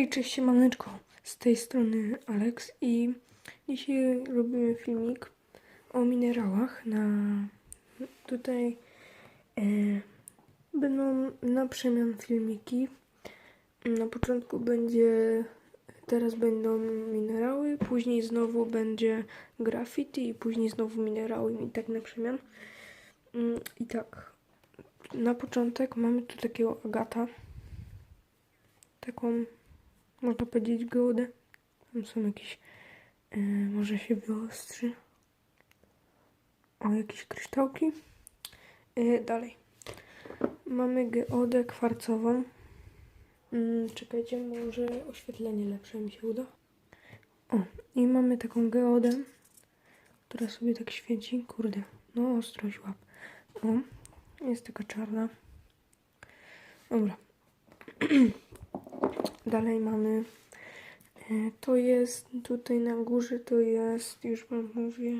Hej, cześć, siemaneczko. Z tej strony Alex i dzisiaj robimy filmik o minerałach na tutaj e, będą na przemian filmiki. Na początku będzie teraz będą minerały, później znowu będzie graffiti i później znowu minerały i tak na przemian. Mm, I tak, na początek mamy tu takiego agata. Taką można powiedzieć geodę. Tam są jakieś, e, może się wyostrzy. O, jakieś kryształki. E, dalej. Mamy geodę kwarcową. Mm, czekajcie, może oświetlenie lepsze mi się uda. O, i mamy taką geodę, która sobie tak świeci. Kurde, no ostrość łap. O, jest taka czarna. Dobra. Dalej mamy. e, To jest tutaj na górze, to jest, już wam mówię,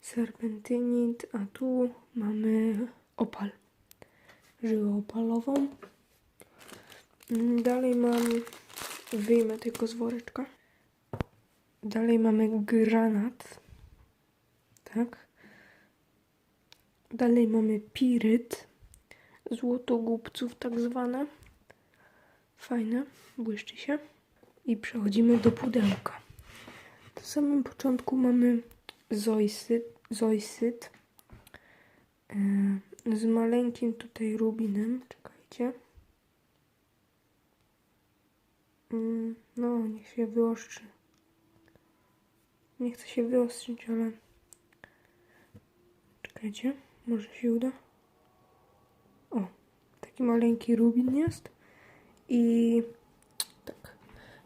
serpentynit, a tu mamy opal. Żyłę opalową. Mm, Dalej mam, wyjmę tylko z woreczka. Dalej mamy granat. Tak. Dalej mamy piryt. Złotogubców tak zwane. Fajne, błyszczy się. I przechodzimy do pudełka. Na samym początku mamy zoisyt, e, z maleńkim tutaj rubinem. Czekajcie. Mm, No, niech się wyostrzy. Nie chcę się wyostrzyć, ale... Czekajcie, może się uda. O, taki maleńki rubin jest. I tak.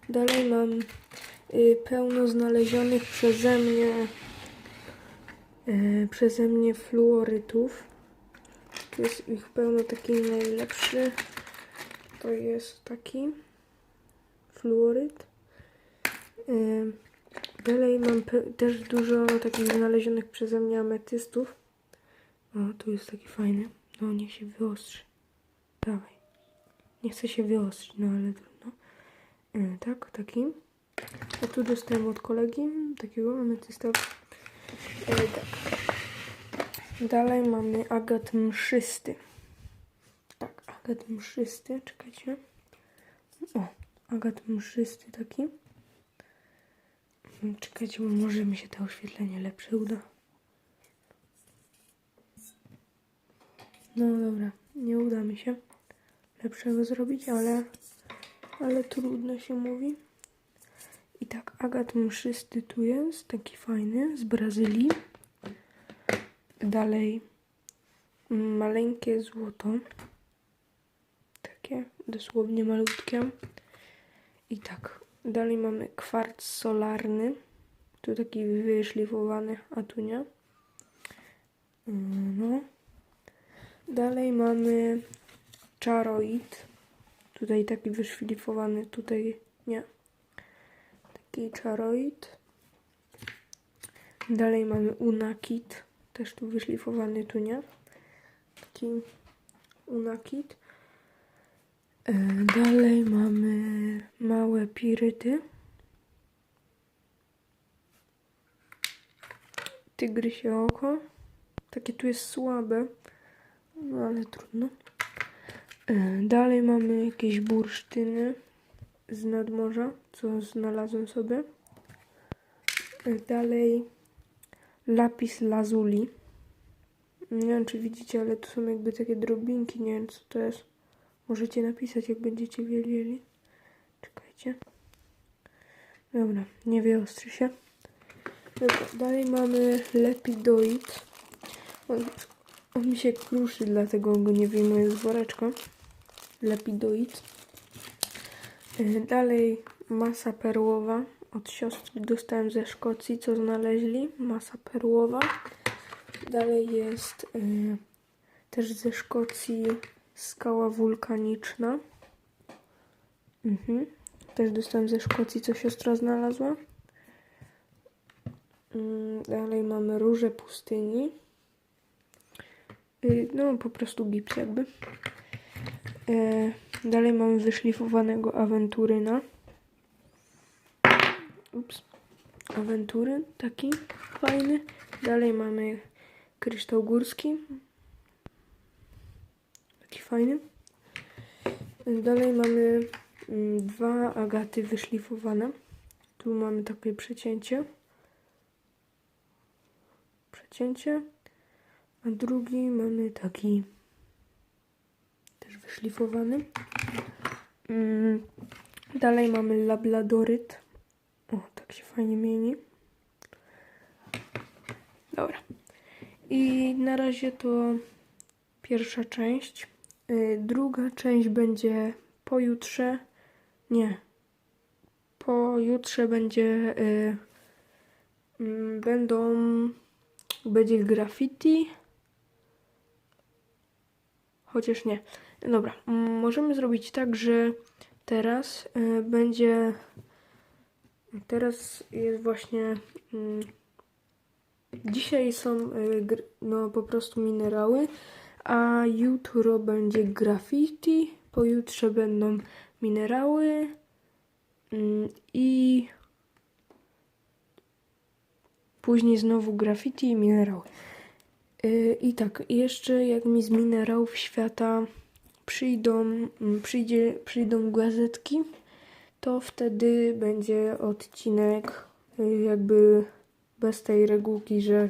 Dalej mam y, pełno znalezionych przeze mnie y, przeze mnie fluorytów. Tu jest ich pełno taki najlepszy. To jest taki fluoryt. Y, dalej mam też dużo takich znalezionych przeze mnie ametystów. O, tu jest taki fajny. No, niech się wyostrzy. Dawaj. Nie chcę się wyostrzyć, no ale trudno. E, tak, taki. A tu dostałem od kolegi takiego ametysta. E, tak. Dalej mamy agat mszysty. Tak, agat mszysty, czekajcie. O, agat mszysty taki. Mm, Czekajcie, bo może mi się to oświetlenie lepsze uda. No dobra, nie uda mi się lepszego zrobić, ale, ale trudno się mówi. I tak, agat mszysty tu jest, taki fajny, z Brazylii. Dalej mm, maleńkie złoto. Takie, dosłownie malutkie. I tak, dalej mamy kwarc solarny. Tu taki wyszlifowany, a tu nie. No. Dalej mamy czaroid. Tutaj taki wyszlifowany, tutaj nie. Taki czaroid. Dalej mamy unakit. Też tu wyszlifowany, tu nie. Taki unakit. E, Dalej mamy małe piryty. Tygrysie oko. Takie tu jest słabe. No ale trudno. E, Dalej mamy jakieś bursztyny z nadmorza, co znalazłem sobie. E, Dalej lapis lazuli. Nie wiem, czy widzicie, ale tu są jakby takie drobinki. Nie wiem, co to jest. Możecie napisać, jak będziecie wiedzieli. Czekajcie. Dobra, nie wyostrzy się. Dobra, dalej mamy lepidoid. On, on mi się kruszy, dlatego go nie wyjmuję z woreczka. Lepidoid. E, Dalej masa perłowa. Od siostry dostałem ze Szkocji, co znaleźli. Masa perłowa. Dalej jest e, też ze Szkocji skała wulkaniczna. Mhm. Też dostałem ze Szkocji, co siostra znalazła. Mm, Dalej mamy róże pustyni. Y, No, po prostu gips jakby. E, dalej mamy wyszlifowanego awenturyna. Ups. Awentury, taki fajny. Dalej mamy kryształ górski. Taki fajny. Dalej mamy mm, dwa agaty wyszlifowane. Tu mamy takie przecięcie. Przecięcie. A drugi mamy taki też wyszlifowany. Mm, Dalej mamy labladoryt. O, tak się fajnie mieni. Dobra. I na razie to pierwsza część. Y, Druga część będzie pojutrze. Nie. Pojutrze będzie. y, mm, Będą. Będzie graffiti. Chociaż nie. Dobra. Możemy zrobić tak, że teraz y, będzie. Teraz jest właśnie. mm, Dzisiaj są y, no, po prostu minerały, a jutro będzie graffiti, pojutrze będą minerały mm, i później znowu graffiti i minerały. Y, I tak, jeszcze jak mi z minerałów świata przyjdą, mm, przyjdzie, przyjdą gazetki, to wtedy będzie odcinek y, jakby bez tej regułki, że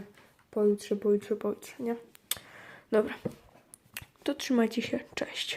pojutrze, pojutrze, pojutrze, nie? Dobra. To trzymajcie się. Cześć.